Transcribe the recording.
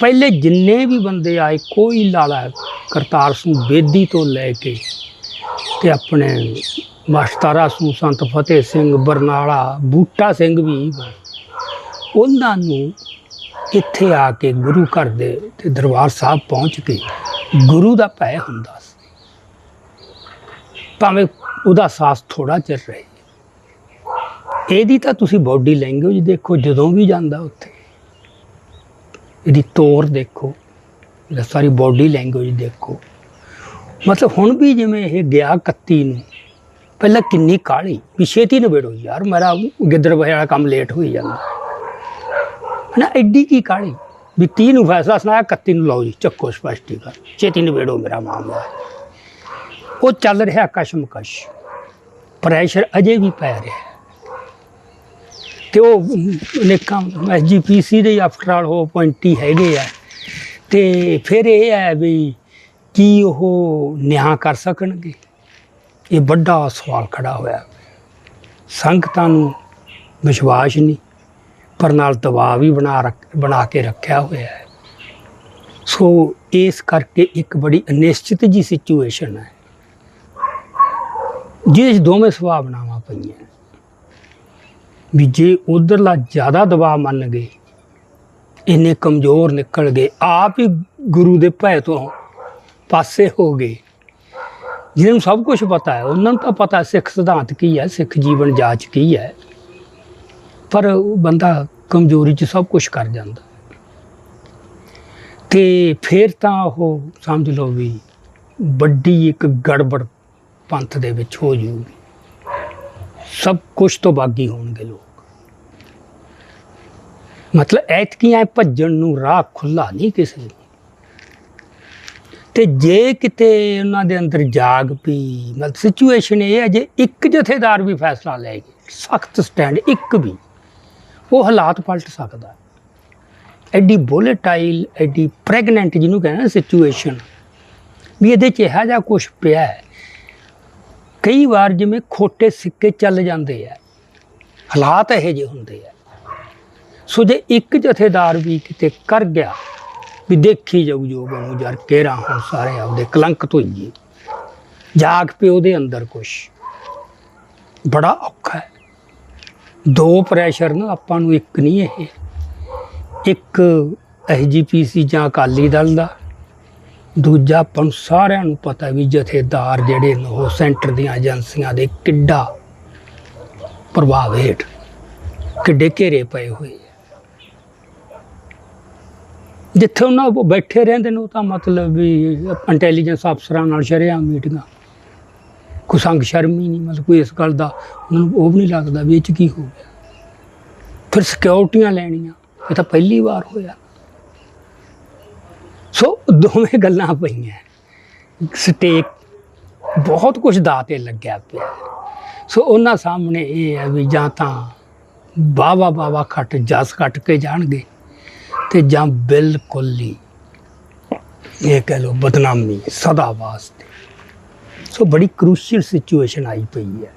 ਪਹਿਲੇ ਜਿੰਨੇ ਵੀ ਬੰਦੇ ਆਏ, ਕੋਈ ਲਾਲਾ ਕਰਤਾਰ ਸਿੰਘ ਬੇਦੀ ਤੋਂ ਲੈ ਕੇ ਤੇ ਆਪਣੇ ਮਾਸਟਾਰਾ ਸਿੰਘ ਸੰਤ ਫਤਿਹ ਸਿੰਘ, ਬਰਨਾਲਾ, ਬੂਟਾ ਸਿੰਘ ਵੀ ਉਹਨਾਂ ਨੂੰ ਇੱਥੇ ਆ ਕੇ ਗੁਰੂ ਘਰ ਦੇ ਤੇ ਦਰਬਾਰ ਸਾਹਿਬ ਪਹੁੰਚ ਕੇ ਗੁਰੂ ਦਾ ਭੈ ਹੁੰਦਾ ਸੀ। ਭਾਵੇਂ ਉਹਦਾ ਸਾਥ ਥੋੜਾ ਚਿਰ ਰਹੇ। ਇਹਦੀ ਤਾਂ ਤੁਸੀਂ ਬਾਡੀ ਲੈਂਗੁਏਜ ਦੇਖੋ, ਜਦੋਂ ਵੀ ਜਾਂਦਾ ਉੱਥੇ। ਇਹਦੀ ਤੌਰ ਦੇਖੋ ਇਹਦਾ ਸਾਰੀ ਬਾਡੀ ਲੈਂਗੁਏਜ ਦੇਖੋ। ਮਤਲਬ ਹੁਣ ਵੀ ਜਿਵੇਂ ਇਹ ਗਿਆ 31 ਨੂੰ, ਪਹਿਲਾਂ ਕਿੰਨੀ ਕਾਲੀ ਵੀ ਛੇਤੀ ਨਿਬੇੜੋ ਯਾਰ, ਮੇਰਾ ਗਿੱਦੜ ਬਹਿ ਵਾਲਾ ਕੰਮ ਲੇਟ ਹੋਈ ਜਾਂਦਾ। ਨਾ ਐਡੀ ਕੀ ਕਾਲੀ ਵੀ 30 ਨੂੰ ਫੈਸਲਾ ਸੁਣਾਇਆ 31 ਨੂੰ ਲਓ ਜੀ, ਚੱਕੋ ਸਪਸ਼ਟੀਕਰਨ ਛੇਤੀ ਨਿਬੇੜੋ ਮੇਰਾ ਮਾਮਲਾ। ਉਹ ਚੱਲ ਰਿਹਾ ਕਸ਼ਮਕਸ਼ ਪ੍ਰੈਸ਼ਰ ਅਜੇ ਵੀ ਪੈ ਰਿਹਾ। ਤੇ ਉਹ ਨੇਕਾਂ ਐਸਜੀਪੀਸੀ ਦੇ ਆਫਟਰ ਆਲ ਉਹ ਪੁਆਇੰਟੀ ਹੈਗੇ ਆ। ਤੇ ਫਿਰ ਇਹ ਹੈ ਵੀ ਕੀ ਉਹ ਨਿਆਂ ਕਰ ਸਕਣਗੇ? ਇਹ ਵੱਡਾ ਸਵਾਲ ਖੜਾ ਹੋਇਆ। ਸੰਗਤਾਂ ਨੂੰ ਵਿਸ਼ਵਾਸ ਨਹੀਂ, ਪਰ ਨਾਲ ਦਬਾਅ ਵੀ ਬਣਾ ਰੱਖ, ਬਣਾ ਕੇ ਰੱਖਿਆ ਹੋਇਆ ਹੈ। ਸੋ ਇਸ ਕਰਕੇ ਇੱਕ ਬੜੀ ਅਨਿਸ਼ਚਿਤ ਜੀ ਸਿਚੁਏਸ਼ਨ ਹੈ, ਜਿਹਦੇ 'ਚ ਦੋਵੇਂ ਸੁਭਾਵਨਾਵਾਂ ਪਈਆਂ। ਵੀ ਜੇ ਉਧਰਲਾ ਜ਼ਿਆਦਾ ਦਬਾਅ ਮੰਨ ਗਏ, ਇੰਨੇ ਕਮਜ਼ੋਰ ਨਿਕਲ ਗਏ, ਆਪ ਹੀ ਗੁਰੂ ਦੇ ਭੈ ਤੋਂ ਪਾਸੇ ਹੋ ਗਏ। ਜਿਹਨਾਂ ਨੂੰ ਸਭ ਕੁਝ ਪਤਾ ਹੈ, ਉਹਨਾਂ ਨੂੰ ਤਾਂ ਪਤਾ ਸਿੱਖ ਸਿਧਾਂਤ ਕੀ ਹੈ, ਸਿੱਖ ਜੀਵਨ ਜਾਚ ਕੀ ਹੈ। ਪਰ ਉਹ ਬੰਦਾ ਕਮਜ਼ੋਰੀ 'ਚ ਸਭ ਕੁਝ ਕਰ ਜਾਂਦਾ। ਤੇ ਫਿਰ ਤਾਂ ਉਹ ਸਮਝ ਲਓ ਵੀ ਵੱਡੀ ਇੱਕ ਗੜਬੜ ਪੰਥ ਦੇ ਵਿੱਚ ਹੋ ਜੂਗੀ। ਸਭ ਕੁਝ ਤੋਂ ਬਾਗੀ ਹੋਣਗੇ ਲੋਕ। ਮਤਲਬ ਐਤਕੀਆਂ ਭੱਜਣ ਨੂੰ ਰਾਹ ਖੁੱਲਾ ਨਹੀਂ ਕਿਸੇ ਨੂੰ। ਤੇ ਜੇ ਕਿਤੇ ਉਹਨਾਂ ਦੇ ਅੰਦਰ ਜਾਗ ਪਈ, ਮਤਲਬ ਸਿਚੁਏਸ਼ਨ ਇਹ ਹੈ, ਜੇ ਇੱਕ ਜਥੇਦਾਰ ਵੀ ਫੈਸਲਾ ਲੈ ਗਏ, ਸਖਤ ਸਟੈਂਡ ਇੱਕ ਵੀ, ਉਹ ਹਾਲਾਤ ਪਲਟ ਸਕਦਾ। ਐਡੀ ਵੋਲੇਟਾਈਲ ਐਡੀ ਪ੍ਰੈਗਨੈਂਟ ਜਿਹਨੂੰ ਕਹਿੰਦੇ ਸਿਚੁਏਸ਼ਨ ਵੀ ਇਹਦੇ ਚ ਇਹੋ ਜਿਹਾ ਕੁਝ ਪਿਆ ਹੈ। ਕਈ ਵਾਰ ਜਿਵੇਂ ਖੋਟੇ ਸਿੱਕੇ ਚੱਲ ਜਾਂਦੇ ਆ, ਹਾਲਾਤ ਇਹੋ ਜਿਹੇ ਹੁੰਦੇ ਆ। ਸੋ ਜੇ ਇੱਕ ਜਥੇਦਾਰ ਵੀ ਕਿਤੇ ਕਰ ਗਿਆ, ਵੀ ਦੇਖੀ ਜਾਊ ਜੋ ਬਣੂ ਯਾਰ ਕਿਹੜਾ ਹੁਣ ਸਾਰੇ ਆਪਦੇ ਕਲੰਕ ਧੋਈਏ ਜਾਗ ਪਿਓ ਦੇ ਅੰਦਰ ਕੁਛ। ਬੜਾ ਔਖਾ ਹੈ। ਦੋ ਪ੍ਰੈਸ਼ਰ ਨਾ ਆਪਾਂ ਨੂੰ ਇੱਕ ਨਹੀਂ ਇਹ। ਇੱਕ ਐਸਜੀਪੀਸੀ ਜਾਂ ਅਕਾਲੀ ਦਲ ਦਾ, ਦੂਜਾ ਆਪਾਂ ਨੂੰ ਸਾਰਿਆਂ ਨੂੰ ਪਤਾ ਵੀ ਜਥੇਦਾਰ ਜਿਹੜੇ ਨੇ ਉਹ ਸੈਂਟਰ ਦੀਆਂ ਏਜੰਸੀਆਂ ਦੇ ਕਿੱਡਾ ਪ੍ਰਭਾਵ ਹੇਠ, ਕਿੱਡੇ ਘੇਰੇ ਪਏ ਹੋਏ ਜਿੱਥੇ ਉਹਨਾਂ ਬੈਠੇ ਰਹਿੰਦੇ ਨੇ, ਉਹ ਤਾਂ ਮਤਲਬ ਵੀ ਇੰਟੈਲੀਜੈਂਸ ਅਫਸਰਾਂ ਨਾਲ ਸ਼ਰੇਆਮ ਮੀਟਿੰਗਾਂ। ਕੋਈ ਸੰਗ ਸ਼ਰਮੀ ਨਹੀਂ, ਮਤਲਬ ਕੋਈ ਇਸ ਗੱਲ ਦਾ ਉਹਨਾਂ ਨੂੰ ਉਹ ਵੀ ਨਹੀਂ ਲੱਗਦਾ ਵੀ ਇਹ ਚ ਕੀ ਹੋ ਗਿਆ। ਫਿਰ ਸਿਕਿਉਰਟੀਆਂ ਲੈਣੀਆਂ, ਇਹ ਤਾਂ ਪਹਿਲੀ ਵਾਰ ਹੋਇਆ। ਸੋ, ਦੋਵੇਂ ਗੱਲਾਂ ਪਈਆਂ। ਸਟੇਕ, ਬਹੁਤ ਕੁਝ ਦਾਤੇ ਲੱਗਿਆ ਪਿਆ। ਸੋ, ਉਹਨਾਂ ਸਾਹਮਣੇ ਇਹ ਹੈ ਵੀ ਜਾਂ ਤਾਂ ਬਾਵਾ ਬਾਵਾ ਖੱਟ, ਜਸ ਕੱਟ ਕੇ ਜਾਣਗੇ। ਤੇ ਜਾਂ ਬਿਲਕੁਲ ਹੀ ਇਹ ਕਹਿ ਲੋ ਬਦਨਾਮੀ, ਸਦਾ ਵਾਸਤੇ। ਸੋ ਬੜੀ ਕਰੂਸ਼ੀਅਲ ਸਿਚੁਏਸ਼ਨ ਆਈ ਪਈ ਹੈ।